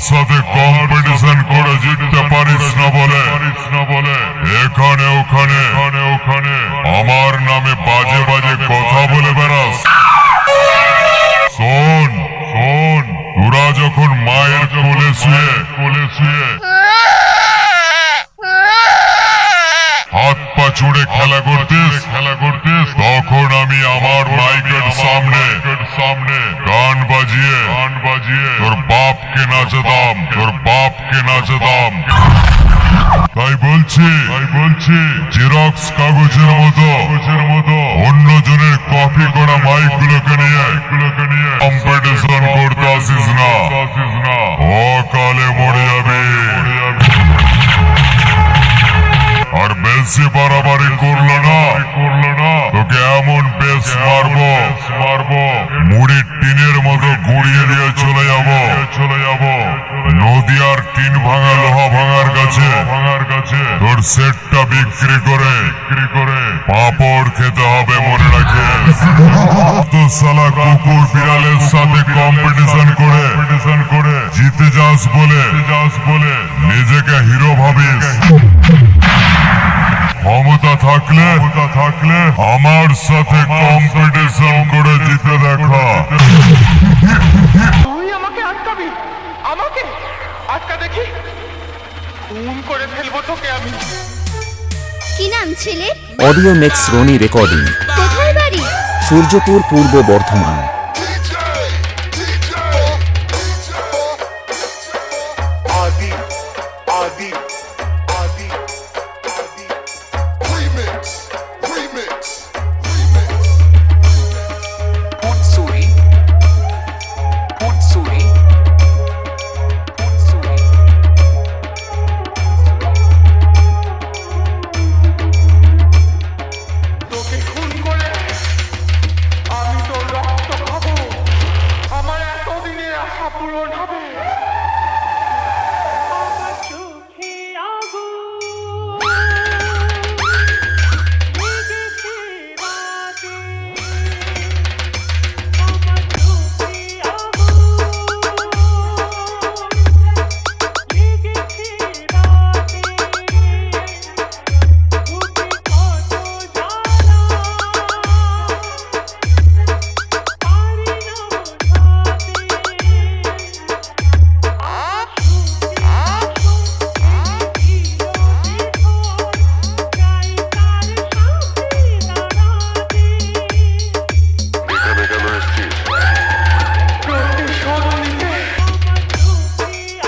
সাথে কম্পিটিশন করে জিততে পারিস না বলে। এখানে ওখানে ওখানে। আমার নামে বাজে বাজে কথা বলে বেড়াস। বলছি তাই বলছি জেরক্স কাগজের মতো কাগজের মতো। অন্য জনের কপি করা মাইক গুলোকে নিয়ে গুলোকে নিয়ে। কম্পিটিশন করতে আসিস না। আসিস না। মরে যাবে। মরে যাবে। আর বেশি বাড়াবাড়ি করল না। করল না। তোকে এমন বেশ মারবো। মারবো। মুড়ির টিনের মতো গুড়িয়ে দিয়ে চলে যাব। চলে যাব। নদী আর টিন ভাঙা লোহা ভাঙার কাছে। ভাঙার কাছে। তোর সেটটা বিক্রি করে। বিক্রি করে। পাপড় খেতে হবে মনে রাখে। তো সালা কুকুর বিড়ালের সাথে কম্পিটিশন করে। কম্পিটিশন করে। জিতে যাস বলে। যাস বলে। নিজেকে হিরো ভাবিস। ক্ষমতা থাকলে ক্ষমতা থাকলে আমার সাথে কম্পিটিশন করে জিতে দেখা। তুই আমাকে আটকাবি? আমাকে? আটকা দেখি? খুন করে ফেলব তোকে আমি। কি নাম ছেলে? অডিও মেক্স রনি রেকর্ডিং কোথায় বাড়ি? Suryapur Purba Bardhaman.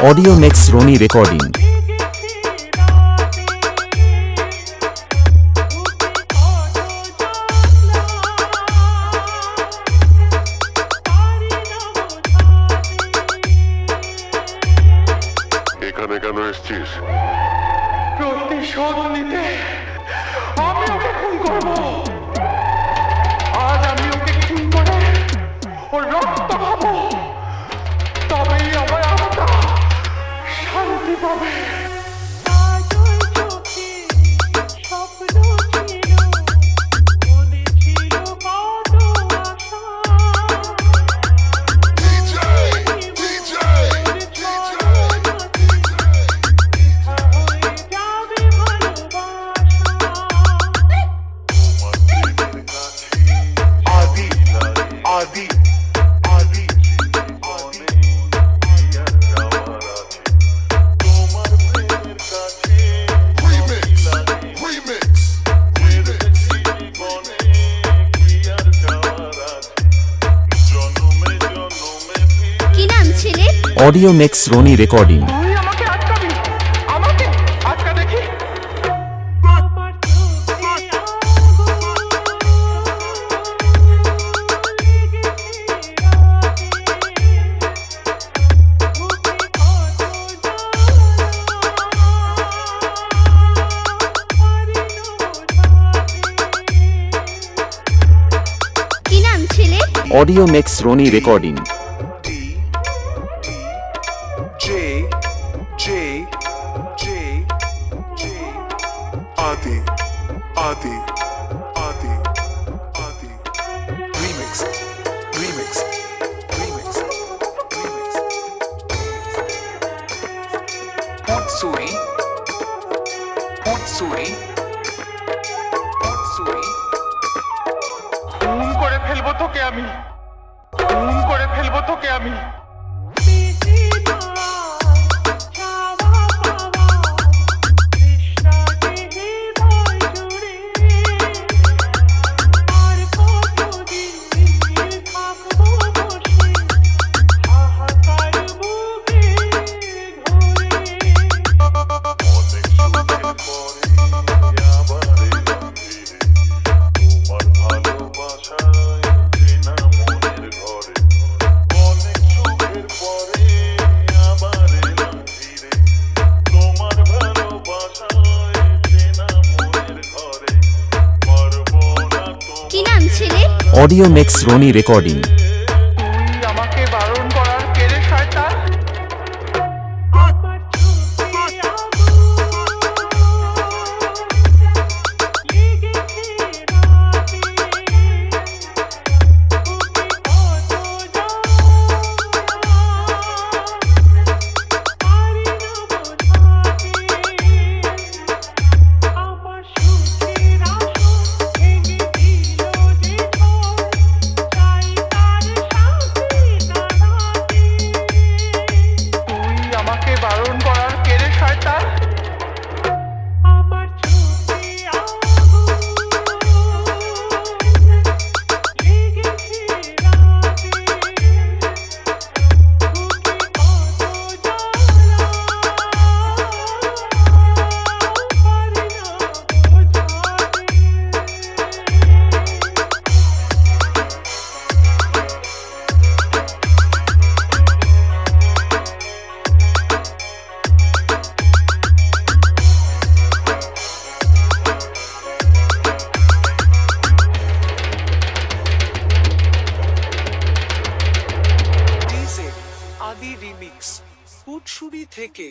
Audio next Rony recording এখানে কেন এসছিস? প্রতিশোধ নিতে আমি ওকে খুন করব। Audio next Rony recording. Audio next Rony recording. Adi, Adi. Remix, remix, remix, remix. ফুটসুরি ফুটসুরি ফুটসুরি খুন করে ফেলব তোকে আমি খুন করে ফেলব তোকে আমি ছেলে অডিও মেক্স রনি থেকে